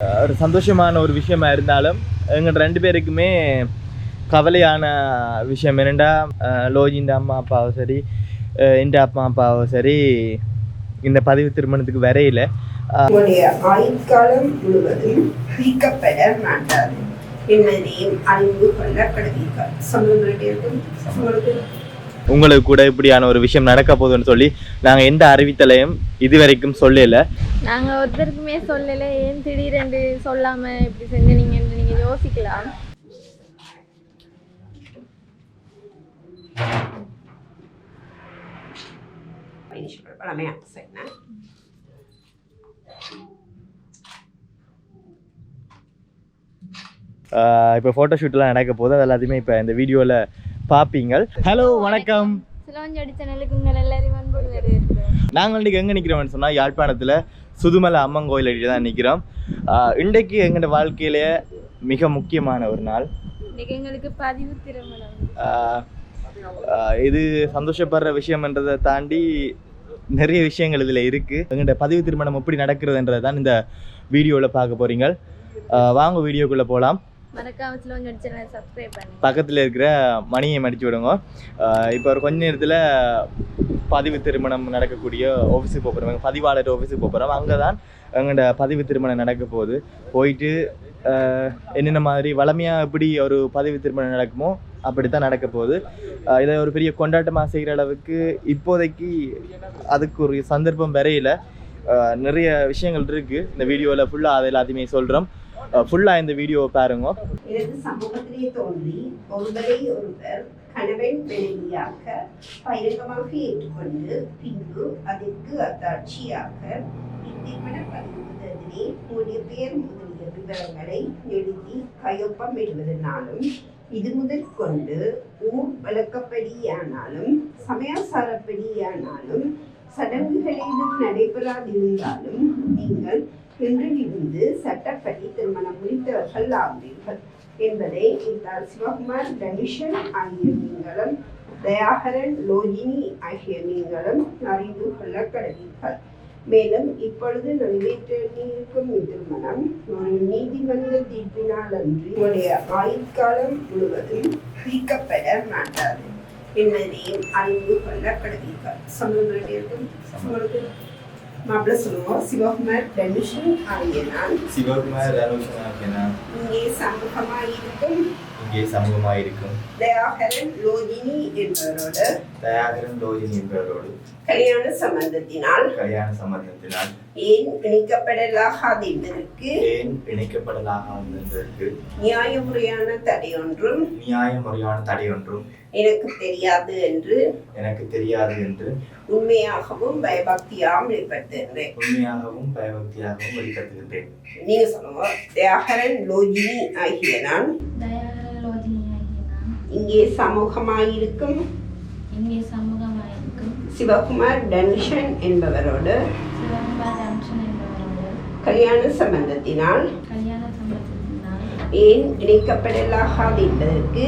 ஒரு சந்தோஷமான ஒரு விஷயமா இருந்தாலும் எங்கள் ரெண்டு பேருக்குமே கவலையான விஷயம் என்னென்னா லோஜிந்த அம்மா அப்பாவும் சரி எந்த அப்பா அப்பாவும் சரி இந்த பதிவு திருமணத்துக்கு வரையில ஆயுட்காலம் முழுவதும் பிரிக்கப்பட மாட்டாது. என்பதையும் அறிந்து கொள்ளப்படுவீர்கள். கடவீர்கள் சமூகத்திற்கும் உங்களுக்கு கூட இப்படியான ஒரு விஷயம் நடக்க போகுதுன்னு சொல்லி நாங்கள் எந்த அறிவித்தலையும் இதுவரைக்கும் சொல்லல. நாங்க ஒருத்தருக்குமே சொல்லல. ஏன் திடீரென்று சொல்லாம இப்படி செஞ்சீங்கன்னு நீங்க யோசிக்கலாம். பழமையாக செய்யணும் இப்போ ஃபோட்டோ ஷூட்லாம் நடக்க போகுது. அது எல்லாத்தையுமே இப்போ இந்த வீடியோவில் பார்ப்பீங்க ஹலோ வணக்கம். நாங்கள் இன்றைக்கி எங்கே நிற்கிறோம்னு சொன்னால் யாழ்ப்பாணத்தில் சுதுமலை அம்மன் கோயில் அடியில் தான் நிற்கிறோம் இன்றைக்கு எங்களோட வாழ்க்கையிலேயே மிக முக்கியமான ஒரு நாள். எங்களுக்கு பதிவு திருமணம். இது சந்தோஷப்படுற விஷயம்ன்றதை தாண்டி நிறைய விஷயங்கள் இதில் இருக்குது எங்கள்கிட்ட பதிவு திருமணம் எப்படி நடக்கிறதுன்றதை தான் இந்த வீடியோவில் பார்க்க போகிறீங்க வாங்க வீடியோக்குள்ளே போகலாம் மறக்காம சிலவஞ்சடி சேனலை சப்ஸ்கிரைப் பண்ணுங்க பக்கத்தில் இருக்கிற மணியை மடிச்சு விடுங்க. இப்போ ஒரு கொஞ்ச நேரத்தில் பதிவு திருமணம் நடக்கக்கூடிய ஆஃபீஸுக்கு போகிறோம் பதிவாளர் ஆஃபீஸுக்கு போகிறோம் அங்கே தான் எங்களோட பதிவு திருமணம் நடக்க போகுது. போயிட்டு என்னென்ன மாதிரி வளமையாக எப்படி ஒரு பதிவு திருமணம் நடக்குமோ அப்படி தான் நடக்க போகுது. இதை ஒரு பெரிய கொண்டாட்டமாக செய்கிற அளவுக்கு இப்போதைக்கு அதுக்கு ஒரு சந்தர்ப்பம் வரையில நிறைய விஷயங்கள் இருக்குது இந்த வீடியோவில் ஃபுல்லாக அதை எல்லாத்தையுமே சொல்கிறோம் ஃபுல்லாக இந்த வீடியோவை பாருங்க. எனது சமூகத்திலே தோன்றி ஒருவரை ஒருவர் கணவன் மனைவியாக பயிரகமாக ஏற்றுக்கொண்டு பின்பு அதற்கு அத்தாட்சியாக இத்திருமண பதிவுதலிலே உங்களுடைய பெயர் முதலிய விவரங்களை எழுதி கையொப்பமிடுவதனாலும் இது முதல் கொண்டு ஊர் வழக்கப்படியானாலும் சமயாசாரப்படியானாலும் சடங்குகளிலும் நடைபெறாதிருந்தாலும் நீங்கள் இன்றிலிருந்து சட்டப்படி திருமணம் முடித்தவர்கள் ஆவீர்கள். என்பதை இந்த சிவகுமார் தனுஷன் ஆகிய நீங்களும் தயாகரன் லோகினி ஆகிய நீங்களும் அறிந்து கொள்ள கடவீர்கள். மேலும் இப்பொழுது நிறைவேற்றியிருக்கும் இத்திருமணம் ஒரு நீதிமன்ற தீர்ப்பினால் அன்றி உங்களுடைய ஆயுட்காலம் முழுவதும் பிரிக்கப்பட மாட்டாது. என்பதையும் அறிந்து கொள்ள கடவீர்கள். சமூகம் உங்களுக்கு மாப்பிள்ள சொல்லுவோம் சிவகுமார் தனுஷன் ஆகிய நான் சிவகுமார் இங்கே சமூகமாயிருக்கும் இங்கே சமூகமாக இருக்கும் தயாகரன் லோஜினி என்பவரோடு தயாகரன் லோஜினி என்பவரோடு கல்யாண சம்பந்தத்தினால் கல்யாண சம்பந்தத்தினால் ஏன் இணைக்கப்படலாகாது என்பதற்கு ஏன் இணைக்கப்படலாகாது என்பதற்கு நியாயமுறையான தடையொன்றும் நியாய முறையான தடை ஒன்றும் எனக்கு தெரியாது என்று எனக்கு தெரியாது என்று உண்மையாகவும் பயபக்தியாகவும் வெளிப்படுத்துகின்றேன். உண்மையாகவும் பயபக்தியாகவும் வெளிப்படுத்துகின்றேன். நீங்க சொல்லுங்க தயாகரன் லோஜினி ஆகிய நான் இங்கே சமூகமாயிருக்கும் இங்கே சமூகமாயிருக்கும் சிவகுமார் டனுஷன் என்பவரோடு சிவகுமார் கல்யாண சம்பந்தத்தினால் ஏன் இணைக்கப்படலாகாது என்பதற்கு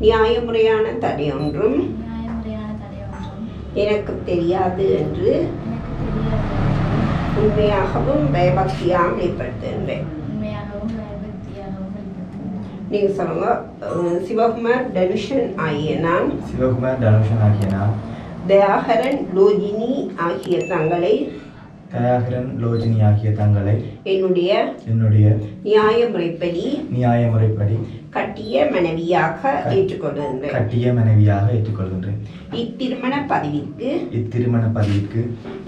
நியாயமுறையான தடையொன்றும் நியாயமுறையான தடை ஒன்றும் எனக்கு தெரியாது என்று எனக்கு தெரியாது என்று உண்மையாகவும் பயபக்தியாகவும் வெளிப்படுத்துகின்றேன். நீங்க சொல்லுங்க சிவகுமார் டனுஷன் ஆகிய நான் சிவகுமார் தனுஷன் ஆகிய நான் தயாகரன் லோஜினி ஆகிய தங்களை தயாகரன் லோஜினி ஆகிய தங்களை என்னுடைய என்னுடைய நியாய முறைப்படி நியாய முறைப்படி கட்டிய மனைவியாக ஏற்றுக்கொள்கின்றேன். கட்டிய மனைவியாக ஏற்றுக்கொள்கின்றேன். இத்திருமண பதிவிற்கு இத்திருமண பதிவிற்கு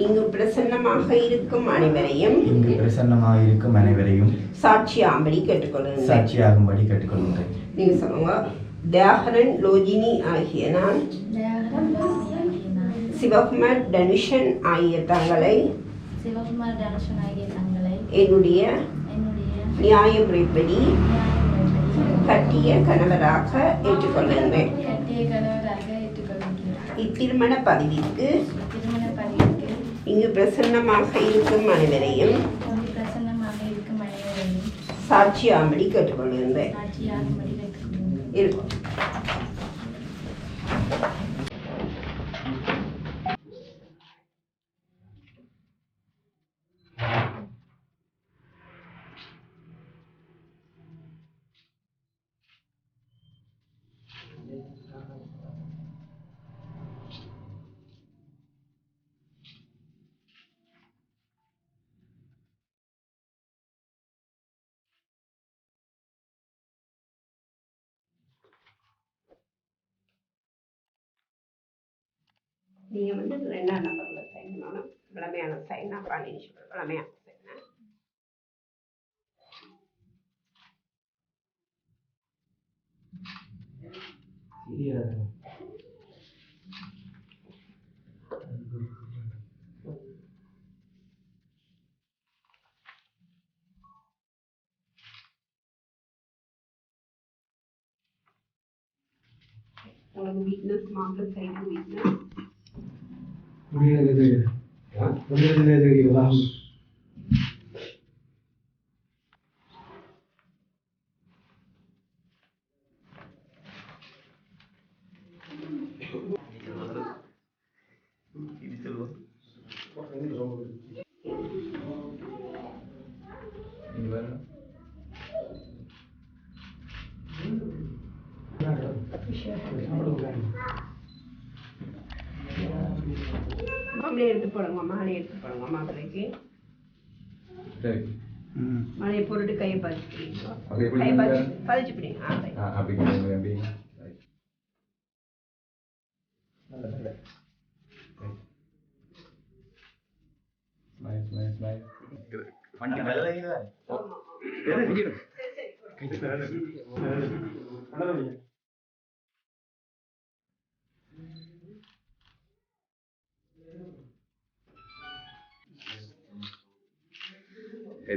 இங்கு பிரசன்னமாக இருக்கும் அனைவரையும் இங்கு பிரசன்னமாக இருக்கும் அனைவரையும் சாட்சியாம்படி கேட்டுக்கொள்கின்றேன். சாட்சியாகும்படி கேட்டுக்கொள்கின்றேன். நீங்க சொல்லுங்க. தயாகரன் லோஜினி ஆகிய நான் தயாகரன் லோஜினி ஆகிய நான். சிவகுமார் டனுஷன் ஆகிய தங்களை சிவகுமார் தனுஷன் ஆகிய தங்களை என்னுடைய என்னுடைய நியாய முறைப்படி நியாயமுறைப்படி கட்டிய கணவராக ஏற்றுக்கொள்கின்றேன். கட்டிய கணவராக ஏற்றுக்கொள்கிறேன் இத்திருமண பதிவிற்கு திருமண பதிவுக்கு இங்கு பிரசன்னமாக இருக்கும் அனைவரையும் ஒரு பிரசன்னமாக இருக்கும் அனைவரையும் சாட்சியாம்படி கேட்டுக்கொள்கின்றேன். சாட்சியாகும்படி கேட்டுக்கொள்கிறேன் இருக்கும். நீங்கள் வந்து ரெண்டாம் நம்பரில் சைன் பண்ணணும் விளமையான சைன் அப்புறம் சொல்கிறேன் விளமையான சைனா. உங்களுக்கு வீக்னஸ் மாப்பிள்ளை சைடு வீக்னஸ் முடியாது முடியாது வாங்க மாப்பிள்ளையை எடுத்து போடுங்க மாலையை எடுத்து போடுங்க மாப்பிள்ளைக்கு சரி மாலையை போட்டுட்டு கையை பதிச்சுக்கிறீங்க அது எப்படி கையை பதிச்சு இருந்தா? பதிச்சு பிடிங்க ஆ ரைட் ஆ, அப்படி கொஞ்சம்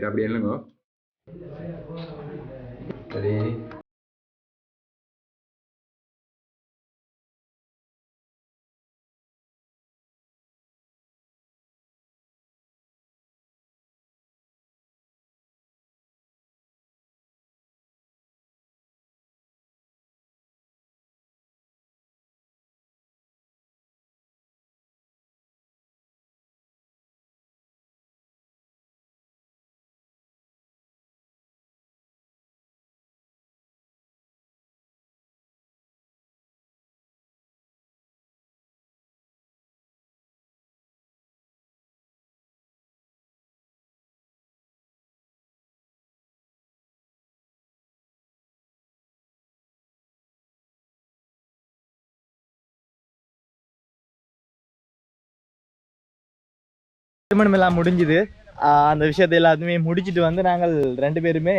அப்படி ஸ்மைல் ஸ்மைல் ஸ்மைல் திருமணம் எல்லாம் முடிஞ்சுது அந்த விஷயத்தை எல்லாத்தையுமே முடிச்சிட்டு வந்து நாங்கள் ரெண்டு பேருமே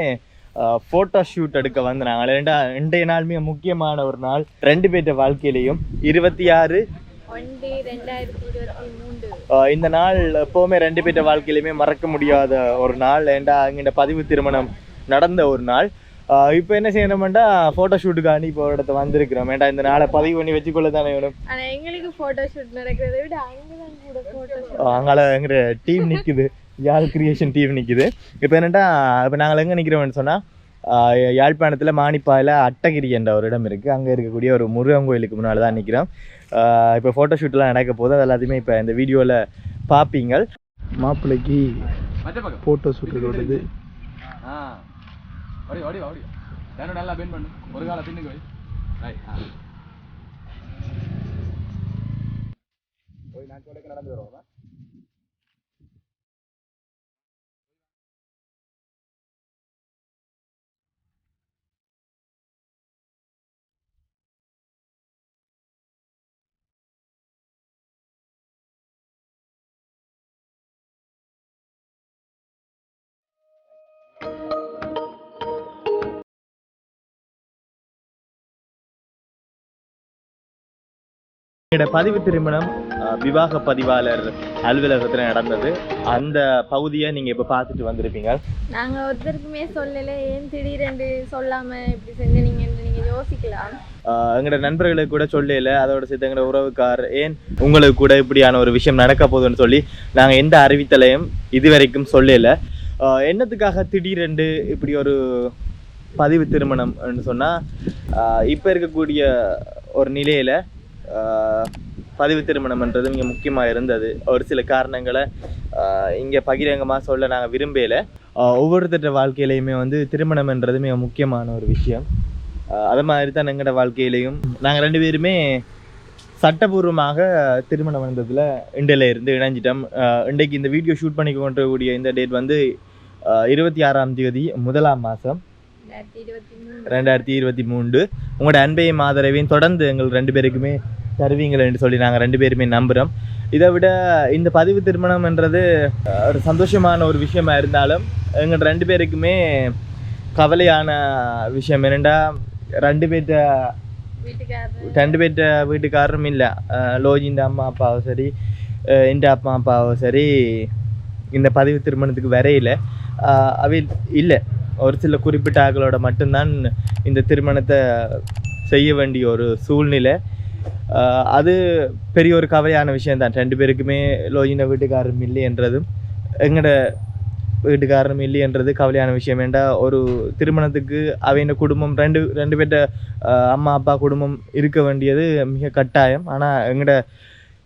ஃபோட்டோ ஷூட் எடுக்க வந்து நாங்கள். ரெண்டா இன்றைய நாள் மிக முக்கியமான ஒரு நாள். ரெண்டு பேர்ட்ட வாழ்க்கையிலையும் இருபத்தி ஆறு இந்த நாள் எப்போவுமே ரெண்டு பேர்ட்ட வாழ்க்கையிலுமே மறக்க முடியாத ஒரு நாள். ஏண்டா அங்கிட்ட பதிவு திருமணம் நடந்த ஒரு நாள். இப்போ என்ன செய்யணும்டா ஃபோட்டோ ஷூட்டுக்காண்டி இப்போ ஒரு இடத்த வந்திருக்கிறோம். ஏண்டா இந்த நாளை பதிவு பண்ணி வச்சுக்கொள்ள தானே வேணும்? எங்களுக்கு போட்டோ ஷூட் நடக்கிறத விட அங்கதான் கூட போட்டோ ஷூட் அங்கால எங்கிற டீம் நிற்குது யாழ் கிரியேஷன் டீம் நிற்குது இப்போ என்னட்டா இப்போ நாங்கள் எங்கே நிற்கிறோம்னு சொன்னால் யாழ்ப்பாணத்தில் மானிப்பாயில் அட்டகிரி என்ற ஒரு இடம் இருக்குது அங்கே இருக்கக்கூடிய ஒரு முருகன் கோயிலுக்கு முன்னால் தான் நிற்கிறோம் இப்போ ஃபோட்டோ ஷூட்லாம் நடக்க போகுது. அது எல்லாத்தையுமே இப்போ இந்த வீடியோவில் பார்ப்பீங்க மாப்பிள்ளைக்கு ஃபோட்டோ ஷூட் வருது. ஆ. ஓடி ஓடி ஓடி யாரும் நல்லா பெயின் பண்ணு ஒரு கால பின்னுக்கு வை ரைட் ஆ போய் நான் சொல்லுக்கு நடந்து வருவோமா என்னோட பதிவு திருமணம் விவாக பதிவாளர் அலுவலகத்தில் நடந்தது. அந்த பகுதியை நீங்கள் இப்போ பார்த்துட்டு வந்திருப்பீங்க. நாங்க ஒருத்தருக்குமே சொல்லல ஏன் திடீரென்று சொல்லாம இப்படி செஞ்சீங்கன்னு நீங்க யோசிக்கலாம். எங்களோட நண்பர்களுக்கு கூட சொல்லல அதோட சேர்த்து எங்களோட உறவுக்கார் ஏன் உங்களுக்கு கூட இப்படியான ஒரு விஷயம் நடக்க போகுதுன்னு சொல்லி நாங்கள் எந்த அறிவித்தலையும் இதுவரைக்கும் சொல்லல. என்னத்துக்காக திடீரென்று இப்படி ஒரு பதிவு திருமணம்னு சொன்னால் இப்போ இருக்கக்கூடிய ஒரு நிலையில் பதிவு திருமணம்ன்றது மிக முக்கியமாக இருந்தது. ஒரு சில காரணங்களை இங்கே பகிரங்கமாக சொல்ல நாங்கள் விரும்பலை. ஒவ்வொருத்தர வாழ்க்கையிலையுமே வந்து திருமணம்ன்றது மிக முக்கியமான ஒரு விஷயம். அது மாதிரி தான் எங்களோட வாழ்க்கையிலையும். நாங்கள் ரெண்டு பேருமே சட்டபூர்வமாக திருமணம் வந்ததில் இண்டியில் இருந்து இணைஞ்சிட்டோம். இன்றைக்கு இந்த வீடியோ ஷூட் பண்ணி கொண்டக்கூடிய இந்த டேட் வந்து இருபத்தி ஆறாம் தேதி முதலாம் மாதம் ரெண்டாயிரத்தி இருபத்தி மூன்று. உங்களோட அன்பையும் ஆதரவையும் தொடர்ந்து எங்கள் ரெண்டு பேருக்குமே தருவீங்களேன்னு சொல்லி நாங்கள் ரெண்டு பேருமே நம்புகிறோம் இதை விட இந்த பதிவு திருமணம்ன்றது அஹ், ஒரு சந்தோஷமான ஒரு விஷயமா இருந்தாலும் எங்கள் ரெண்டு பேருக்குமே கவலையான விஷயம் என்னென்னா ரெண்டு வீட்டுக்காரர். ரெண்டு பேர்ட்ட வீட்டுக்காரரும் இல்லை. லோஜின்ற அம்மா அப்பாவும் சரி என்ற அப்பா அப்பாவும் சரி இந்த பதிவு திருமணத்துக்கு வரையில அவை இல்லை. ஒரு சில குறிப்பிட்ட ஆக்களோட மட்டும்தான் இந்த திருமணத்தை செய்ய வேண்டிய ஒரு சூழ்நிலை. அது பெரிய ஒரு கவலையான விஷயம்தான். ரெண்டு பேருக்குமே லோஜின வீட்டுக்காரரும் இல்லைன்றதும் எங்களோட வீட்டுக்காரரும் இல்லைன்றது கவலையான விஷயம். ஏண்டா ஒரு திருமணத்துக்கு அவையின் குடும்பம் ரெண்டு ரெண்டு பேர்ட்ட அம்மா அப்பா குடும்பம் இருக்க வேண்டியது மிக கட்டாயம். ஆனால் எங்களோட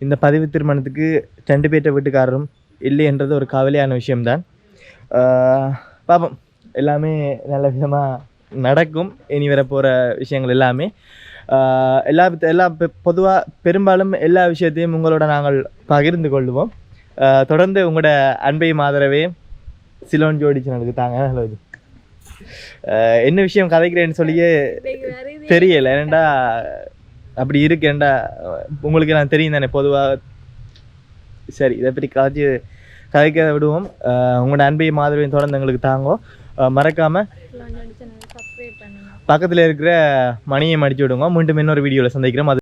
இந்த பதிவு திருமணத்துக்கு ரெண்டு பேர்ட்ட வீட்டுக்காரரும் இல்லைன்றது ஒரு கவலையான விஷயம்தான். பார்ப்போம் எல்லாமே நல்ல விதமாக நடக்கும். இனி வர போகிற விஷயங்கள் எல்லாமே. எல்லா எல்லா பொதுவாக பெரும்பாலும் எல்லா விஷயத்தையும் உங்களோட நாங்கள் பகிர்ந்து கொள்வோம். தொடர்ந்து உங்களோட அன்பையும் ஆதரவையும் சிலோன் ஜோடி சேனலுக்கு தாங்க. நல்லது என்ன விஷயம் கதைக்கிறேன்னு சொல்லியே தெரியல. ஏன்டா அப்படி இருக்கு. ஏன்டா உங்களுக்கு நான் தெரியும் தானே பொதுவாக சரி இதை பற்றி கதைச்சு கதைக்க விடுவோம். உங்களோட அன்பையும் மாதிரியும் தொடர்ந்து எங்களுக்கு தாங்கோ. அஹ் மறக்காம பக்கத்தில் இருக்கிற மணியை மடிச்சு விடுங்க. மீண்டும் இன்னொரு வீடியோவில் சந்திக்கிறோம். அது